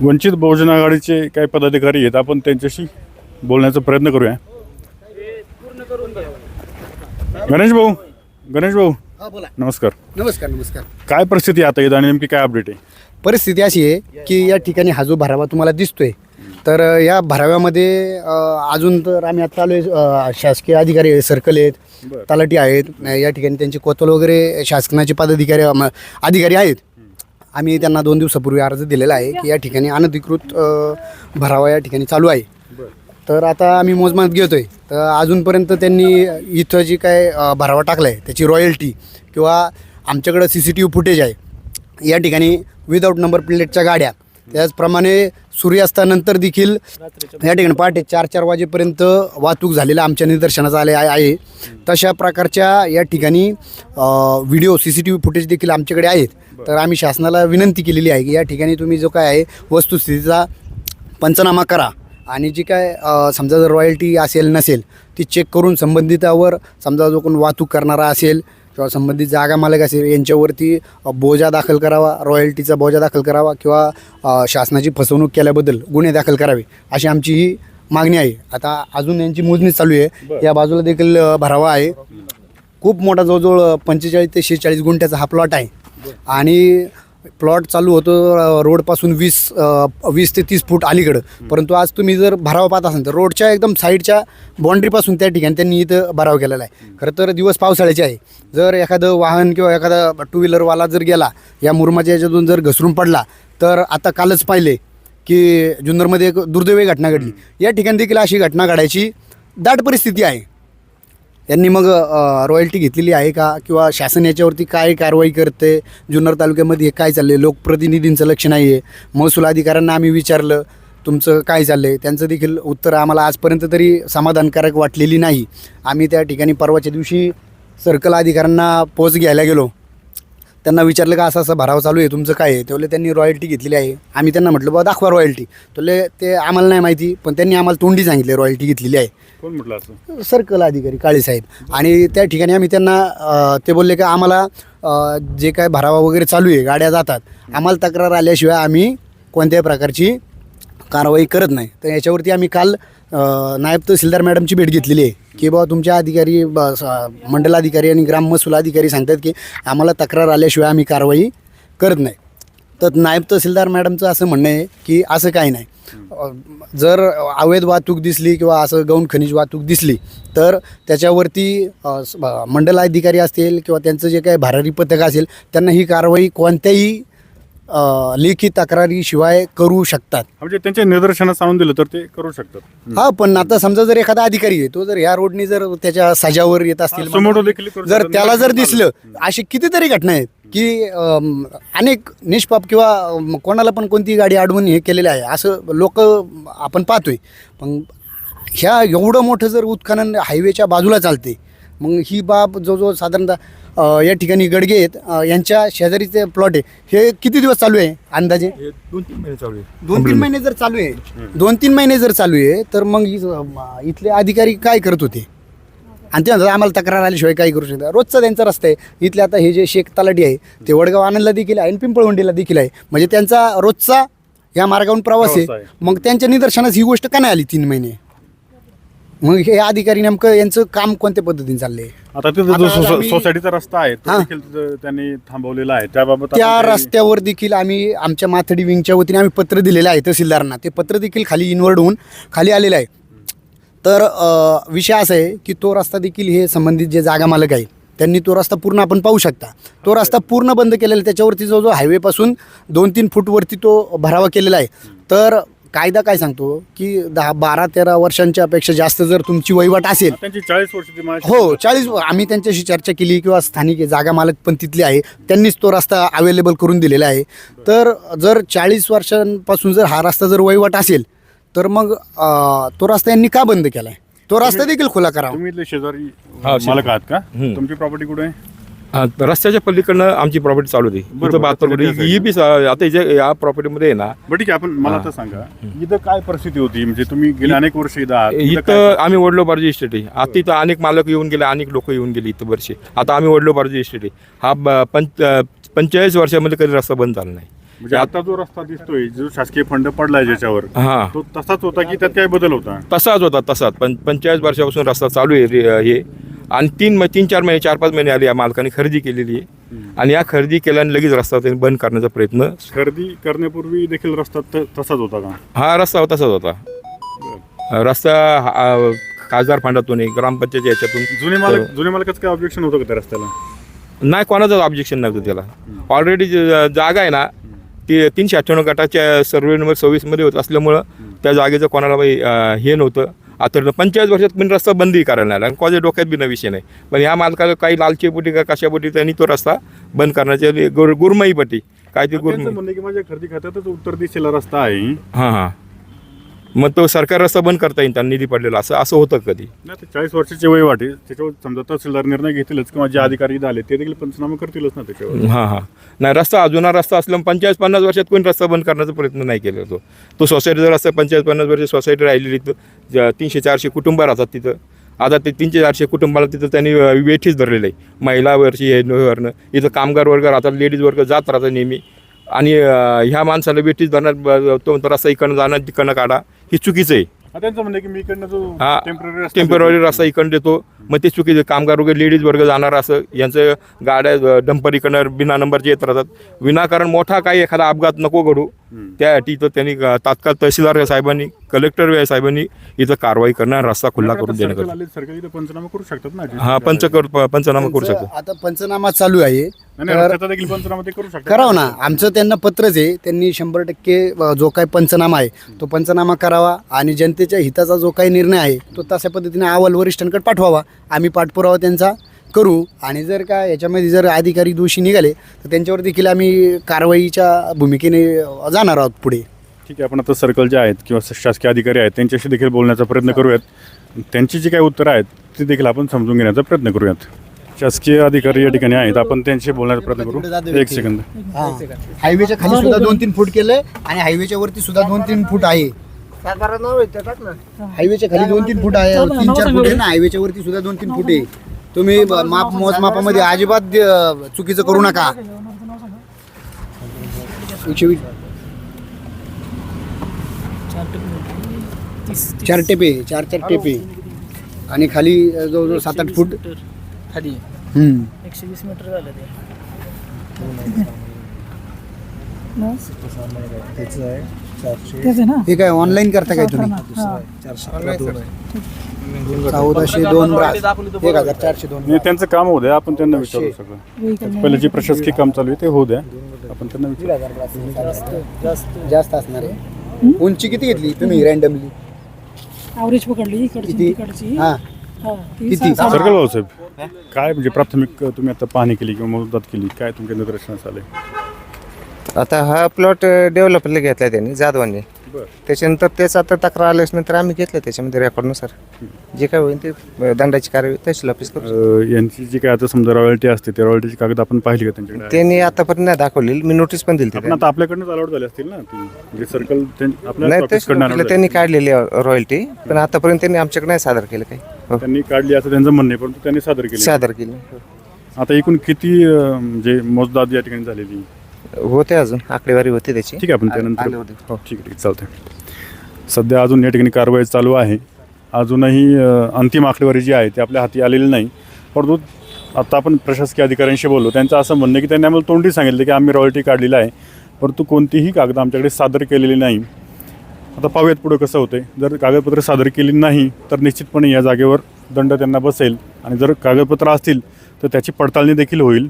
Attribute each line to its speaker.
Speaker 1: वंचित बहुजन आघाडीचे काही पदाधिकारी आहेत आपण त्यांच्याशी बोलण्याचा प्रयत्न करूया. गणेश भाऊ गणेश भाऊ
Speaker 2: हा बोला.
Speaker 1: नमस्कार.
Speaker 2: नमस्कार नमस्कार.
Speaker 1: काय परिस्थिती आता येत आणि नेमकी काय अपडेट आहे?
Speaker 2: परिस्थिती अशी आहे की या ठिकाणी हा जो भरावा तुम्हाला दिसतोय तर अ, या भराव्यामध्ये अ, अजून तर आम्ही आता आलो आहे शासकीय अधिकारी आहे, सर्कल आहेत
Speaker 1: बरं.
Speaker 2: तलाठी आहेत अ, या ठिकाणी त्यांचे कोतल वगैरे शासनाचे पदाधिकारी अधिकारी आहेत. आम्ही त्यांना दोन दिवसापूर्वी अर्ज दिलेला आहे की या ठिकाणी अनधिकृत अ, भरावा या ठिकाणी चालू आहे. तर आता आम्ही मोजमाप घेतोय. तर अजूनपर्यंत त्यांनी इथं जी काय अ, भरावा टाकला आहे त्याची रॉयल्टी किंवा आमच्याकडं C C T V footage आहे या ठिकाणी विदाऊट नंबर प्लेटच्या गाड्या त्याचप्रमाणे सूर्यास्तानंतर देखील या ठिकाणी पहाटे चार चार वाजेपर्यंत वाहतूक झालेल्या आमच्या निदर्शनास आले आहे. आहे तशा प्रकारच्या या ठिकाणी video C C T V footage देखील आमच्याकडे आहेत. तर आम्ही शासनाला विनंती केलेली आहे की या ठिकाणी तुम्ही जो काय आहे वस्तुस्थितीचा पंचनामा करा. आणि जी काय समजा जर रॉयल्टी असेल नसेल ती चेक करून संबंधितावर समजा जो कोण वाहतूक करणारा असेल किंवा संबंधित जागा मालक असेल यांच्यावरती बोजा दाखल करावा रॉयल्टीचा बोजा दाखल करावा किंवा शासनाची फसवणूक केल्याबद्दल गुन्हे दाखल करावे अशी आमची ही मागणी आहे. आता अजून यांची मोजणी चालू आहे. या बाजूला देखील भरावा आहे. खूप मोठा जवळजवळ पंचेचाळीस ते शेहेचाळीस गुंठ्याचा हा प्लॉट आहे. आणि प्लॉट चालू होतो रोडपासून वीस वीस ते तीस फूट अलीकडं. परंतु आज तुम्ही जर भरावा पाहत असाल तर रोडच्या एकदम साईडच्या बाँड्रीपासून त्या ठिकाणी त्यांनी इथं भराव केलेला आहे. खरं तर दिवस पावसाळ्याचे आहे. जर एखादं वाहन किंवा एखादा टू व्हीलरवाला जर गेला या मुरमाच्या याच्यातून जर घसरून पडला तर आता कालच पाहिले की जुन्नरमध्ये एक दुर्दैवी घटना घडली. या ठिकाणी देखील अशी घटना घडायची दाट परिस्थिती आहे. यांनी मग रॉयल्टी घेतलेली आहे का? किंवा शासन याच्यावरती काय कारवाई करते? जुन्नर तालुक्यामध्ये हे काय चाललं आहे लोकप्रतिनिधींचं लक्ष नाही आहे महसूल अधिकाऱ्यांना आम्ही विचारलं तुमचं काय चाललं आहे त्यांचं देखील उत्तर आम्हाला आजपर्यंत तरी समाधानकारक वाटलेली नाही. आम्ही त्या ठिकाणी परवाच्या दिवशी सर्कल अधिकाऱ्यांना पोच घ्यायला गेलो. त्यांना विचारलं का असं असं भराव चालू आहे तुमचं काय आहे? तेवढे त्यांनी रॉयल्टी घेतलेली आहे. आम्ही त्यांना म्हटलं बाबा दाखवा रॉयल्टी तेवढे ते आम्हाला नाही माहिती पण त्यांनी आम्हाला तोंडी सांगितले रॉयल्टी घेतलेली आहे.
Speaker 1: कोण म्हटलं असं?
Speaker 2: सर्कल अधिकारी काळे साहेब. आणि त्या ठिकाणी आम्ही त्यांना अ, ते बोलले की आम्हाला अ, जे काय भरावा वगैरे चालू आहे गाड्या जातात आम्हाला तक्रार आल्याशिवाय आम्ही कोणत्याही प्रकारची कारवाई करत नाही. तर याच्यावरती आम्ही काल नायब तहसीलदार मॅडमची भेट घेतलेली आहे की बाबा तुमच्या अधिकारी ब- स- अधिकारी आणि ग्राम महसूल अधिकारी सांगतात की आम्हाला तक्रार आल्याशिवाय आम्ही कारवाई करत नाही. तर नायब तहसीलदार मॅडमचं असं म्हणणं आहे की असं काही नाही. जर अवैध वाहतूक दिसली किंवा असं गौण खनिज वाहतूक दिसली तर त्याच्यावरती अ, मंडल अधिकारी असतील किंवा त्यांचं जे काही भरारी पथक असेल त्यांना ही कारवाई कोणत्याही अ, लेखी तक्रारीशिवाय करू शकतात.
Speaker 1: म्हणजे त्यांच्या निदर्शनास आणून दिलं तर ते करू शकतात.
Speaker 2: हा पण आता समजा जर एखादा अधिकारी आहे तो जर ह्या रोडनी जर त्याच्या सजावर येत असतील
Speaker 1: समोर देखील करू
Speaker 2: जर
Speaker 1: शकतात.
Speaker 2: त्याला जर दिसलं अशी कितीतरी घटना आहेत की अम, अनेक निष्पाप किंवा अम, कोणाला पण कोणती गाडी अडवून हे केलेलं आहे असं लोक आपण पाहतोय. पण ह्या एवढं मोठं जर उत्खनन हायवेच्या बाजूला चालते मग ही बाब जो जो साधारणतः या ठिकाणी गडगे आहेत. अ, यांच्या शेजारीचे प्लॉट आहे. हे किती दिवस चालू आहे अंदाजे?
Speaker 3: हे दोन तीन महिने चालू आहे.
Speaker 2: दोन तीन महिने जर चालू आहे. दोन तीन महिने जर चालू आहे तर मग इथले अधिकारी काय करत होते? आणि ते म्हणतात आम्हाला तक्रार आल्याशिवाय काय करू शकता रोजचा त्यांचा रस्ता आहे. इथले आता हे जे शेख तलाठी आहे ते वडगाव आनंदला देखील आहे आणि पिंपळवंडीला देखील आहे. म्हणजे त्यांचा रोजचा या मार्गावरून प्रवास
Speaker 1: प्रवास
Speaker 2: आहे
Speaker 1: आहे.
Speaker 2: मग त्यांच्या निदर्शनास ही गोष्ट का नाही आली तीन महिने? मग हे अधिकारी नेमकं यांचं काम कोणत्या पद्धतीने चाललंय?
Speaker 1: आता तिथं जो
Speaker 2: आता आम्ही-
Speaker 1: सोसायटीचा रस्ता आहे तो
Speaker 2: हां.
Speaker 1: देखील तिथं त्यांनी थांबवलेला आहे. त्याबाबत
Speaker 2: त्या
Speaker 1: काही-
Speaker 2: रस्त्यावर देखील आम्ही आमच्या माथडी विंगच्या वतीने आम्ही पत्र दिलेलं आहे तहसीलदारांना. ते पत्र देखील खाली इनवर्ड होऊन खाली आलेलं आहे. तर अ, विषय असा आहे की तो रस्ता देखील हे संबंधित जे जागा मालक आहे त्यांनी तो रस्ता पूर्ण आपण पाहू शकता. तो रस्ता पूर्ण बंद केलेला आहे. त्याच्यावरती जो जो हायवेपासून दोन तीन फूटवरती तो भरावा केलेला आहे. तर कायदा काय सांगतो की दहा बारा तेरा वर्षांच्या पेक्षा जास्त जर तुमची वहिवाट असेल
Speaker 1: त्यांची चाळीस वर्षाची माझी
Speaker 2: हो चाळीस आम्ही त्यांच्याशी चर्चा केली किंवा स्थानिक जागा मालक पण तिथले आहे. त्यांनीच तो रस्ता अवेलेबल करून दिलेला आहे. तर जर चाळीस वर्षांपासून जर हा रस्ता जर वहिवाट असेल तर मग तो रस्ता यांनी का बंद केला आहे तो रस्ता देखील खुला करावा.
Speaker 1: तुम्ही इथले शेजारी मालक आहात का. तुमची प्रॉपर्टी कुठे आहे?
Speaker 3: रस्त्याच्या पलीकडनं आमची प्रॉपर्टी चालू होती. इथं बहात्तर कोटी
Speaker 1: त्याच्या
Speaker 3: ही बी स- आता इथे या प्रॉपर्टीमध्ये आहे ना
Speaker 1: बरं ठीक आहे आपण मला आता सांगा. इथं काय परिस्थिती होती? म्हणजे तुम्ही गेले अनेक वर्ष इथं आहात. इथं काय-
Speaker 3: इथं आम्ही वडलो बारजी इस्टेट आहे. आता इथं अनेक मालक येऊन गेले अनेक लोक येऊन गेले इथं वर्षे. आता आम्ही वडलो बारजी इस्टेट आहे. हा ब- पंच पंचेचाळीस वर्षामध्ये कधी रस्ता बंद झाला नाही.
Speaker 1: म्हणजे आता जो रस्ता दिसतोय जो शासकीय फंड पडलाय ज्याच्यावर
Speaker 3: हा.
Speaker 1: तो तसाच होता की त्यात काय बदल होता?
Speaker 3: तसाच होता तसाच. पण पंचेचाळीस वर्षापासून रस्ता चालू आहे रे- हे. आणि तीन तीन चार महिने चार पाच महिने आले या मालकाने खरेदी केलेली आहे. आणि या खरेदी केल्याने लगेच रस्ता त्यांनी बंद करण्याचा प्रयत्न
Speaker 1: खरेदी करण्यापूर्वी देखील रस्ता त- तसाच होता का?
Speaker 3: हा रस्ता तसाच होता. रस्ता हा- खासदार फंडातून आहे, ग्रामपंचायत याच्यातून
Speaker 1: जुने मालक जुने मालकाचं काय ऑब्जेक्शन होतं का त्या रस्त्याला?
Speaker 3: नाही कोणाचंच ऑब्जेक्शन नव्हतं त्याला. ऑलरेडी जागा आहे ना ती तीनशे अठ्ठ्याण्णव गटाच्या सर्वे नंबर सव्वीसमध्ये होत असल्यामुळं त्या जागेचं कोणाला बाई अं, हे नव्हतं. आता पंचेचाळीस वर्षात पण रस्ता बंदी करायला लागला. आणि कोणाच्या डोक्यात बी ना विषय नाही. पण ह्या मालकाला काही लालचेपोटी का कशापोटी त्यांनी तो रस्ता बंद करण्याचे गुर गुरमईपटी काय ते गुरमई
Speaker 1: माझ्या खरेदी खात्यातच उत्तर दिशेला रस्ता आहे.
Speaker 3: हां हां. मग तो सरकार रस्ता बंद करता येईल त्यांना निधी पडलेला. असं असं होतं कधी?
Speaker 1: नाही चाळीस वर्षाचे वय वाटे त्याच्यावर समजा तहसीलदार निर्णय घेतीलच किंवा जे अधिकारी आले ते देखील पंचनामा करतीलच ना त्याच्यावर.
Speaker 3: हां हां. नाही रस्ता जुना रस्ता असल्यामुळे पंचेचाळीस पन्नास वर्षात कोणी रस्ता बंद करण्याचा प्रयत्न नाही केला तो. तो सोसायटीचा रस्ता पंचेचाळीस पन्नास वर्ष सोसायटी राहिलेली तिथं ज- तीनशे चारशे कुटुंब राहतात तिथं. आता ते तीनशे चारशे कुटुंबाला तिथं त्यांनी वेठीच धरलेलं आहे. महिला वर्षी हे वरनं इथं कामगार वर्ग राहतात लेडीज वर्ग जात राहतात नेहमी. आणि अ, ह्या माणसाला वेठीच धरणार ब- तो म्हणतो रस्ता इकडनं जाणं तिकडनं काढा. ही चुकीचं आहे.
Speaker 1: त्यांचं म्हणणं की मी इकडनं जो
Speaker 3: हा
Speaker 1: टेंपररी रस्ता
Speaker 3: टेंपररी रस्ता इकडून देतो. मग ते चुकीचे कामगार वगैरे लेडीज वर्ग जाणार असं यांचं गाड्या डंपर इकडनं बिना नंबरचे येत राहतात. विनाकारण मोठा काही एखादा अपघात नको घडू. त्यासाठी तर त्यांनी तात्काळ तहसीलदार साहेबांनी कलेक्टर साहेबांनी इथं कारवाई करणं रस्ता खुला करून देणं
Speaker 1: इथं पंचनामा करू शकतात ना
Speaker 3: हा पंच कर पंचनामा करू शकतो
Speaker 2: आता पंचनामा चालू आहे. करावं ना. आमचं त्यांना पत्रच आहे. त्यांनी शंभर टक्के जो काही पंचनामा आहे तो पंचनामा करावा आणि जनतेच्या हिताचा जो काही निर्णय आहे तो तशा पद्धतीने अहवाल वरिष्ठांकडे पाठवावा. आम्ही पाठपुरावा त्यांचा करू. आणि जर का याच्यामध्ये जर अधिकारी दोषी निघाले तर त्यांच्यावर देखील आम्ही कारवाईच्या भूमिकेने जाणार आहोत पुढे.
Speaker 1: ठीक आहे आपण आता सर्कल जे आहेत किंवा शासकीय अधिकारी आहेत त्यांच्याशी देखील बोलण्याचा प्रयत्न करूयात. त्यांची जी काही उत्तरं आहेत ती देखील आपण समजून घेण्याचा प्रयत्न करूयात. शासकीय अधिकारी या ठिकाणी आहेत. आपण त्यांच्याशी बोलण्याचा प्रयत्न करू. एक सेकंद.
Speaker 2: हायवेच्या खाली सुद्धा दोन तीन फूट केलंय आणि हायवेच्या वरती सुद्धा दोन तीन फूट आहे. हायवेच्या खाली दोन तीन फूट आहे. तीन चार फूट आहे ना हायवेच्या वरती सुद्धा दोन तीन फूट आहे. तुम्ही माप मोजमापामध्ये अजिबात चुकीचं करू नका. चार टेपे. चार चार टेपे. आणि खाली जवळजवळ सात आठ फूट.
Speaker 4: खाली.
Speaker 2: हम्म.
Speaker 4: एकशे वीस मीटर झालं ते. तेच आहे ना?
Speaker 2: हे काय ऑनलाईन करता काय तुम्ही? चौदाशे दोन एक हजार चारशे दोन
Speaker 1: त्यांचं काम होऊ द्या आपण त्यांना विचारू सगळं.
Speaker 4: Vehicle
Speaker 1: पहिले जे प्रशासकीय काम चालू आहे ते होऊ द्या. आपण त्यांना विचारू.
Speaker 2: जास्त असणार आहे. उंची किती घेतली तुम्ही रँडमली
Speaker 4: ॲव्हरेज पकडली इकडची
Speaker 2: किती?
Speaker 4: तिकडची.
Speaker 2: हा.
Speaker 4: ती
Speaker 2: किती?
Speaker 1: सर्कल भाऊसाहेब काय म्हणजे प्राथमिक तुम्ही आता पाहणी केली किंवा मोजदात केली? काय तुमच्या निदर्शनास आले
Speaker 5: आता हा प्लॉट डेव्हलपरला घेतला त्यांनी जाधवांनी. त्याच्यानंतर त्याच आता तक्रार आल्यानंतर आम्ही घेतलं त्याच्यामध्ये रेकॉर्डनुसार. जे काय होईल ते दंडाची कारवाई तहसील ऑफिस करू.
Speaker 1: यांची जी काय आता समजा रॉयल्टी असते त्या रॉयल्टीची कागद आपण पाहिली का त्यांच्याकडे?
Speaker 5: त्यांनी आतापर्यंत नाही दाखवलेली. मी नोटीस पण दिली
Speaker 1: आपण आता आपल्याकडनं अलाउड झाले असतील ना ती म्हणजे सर्कल आपल्या
Speaker 5: नाही तहसील
Speaker 1: allowed
Speaker 5: त्यांनी. काढलेली रॉयल्टी पण आतापर्यंत त्यांनी आमच्याकडे नाही सादर केलं काही. हो.
Speaker 1: त्यांनी काढली असं त्यांचं म्हणणं आहे परंतु त्यांनी सादर केली
Speaker 5: सादर केली
Speaker 1: आता एकूण किती अं, म्हणजे मोजदाद या ठिकाणी झालेली?
Speaker 5: होते अजून आकडेवारी होती त्याची.
Speaker 1: ठीक आहे आपण
Speaker 5: आले
Speaker 1: त्यानंतर
Speaker 5: होते.
Speaker 1: हो ठीक आहे ठीक आहे चालतंय. सध्या अजून या ठिकाणी कारवाई चालू आहे. अजूनही अं, अंतिम आकडेवारी जी आहे ती आपल्या हाती आलेली नाही. परंतु आता आपण प्रशासकीय अधिकाऱ्यांशी बोललो. त्यांचं असं म्हणणं आहे की त्यांनी आम्हाला तोंडी सांगितलं की आम्ही रॉयल्टी काढलेला आहे. परंतु कोणतीही कागद आमच्याकडे सादर केलेली नाही. आता पाहूयात पुढं कसं होतंय. जर कागदपत्र सादर केली नाही तर निश्चितपणे या जागेवर दंड त्यांना बसेल. आणि जर कागदपत्र असतील तर त्याची पडताळणी देखील होईल.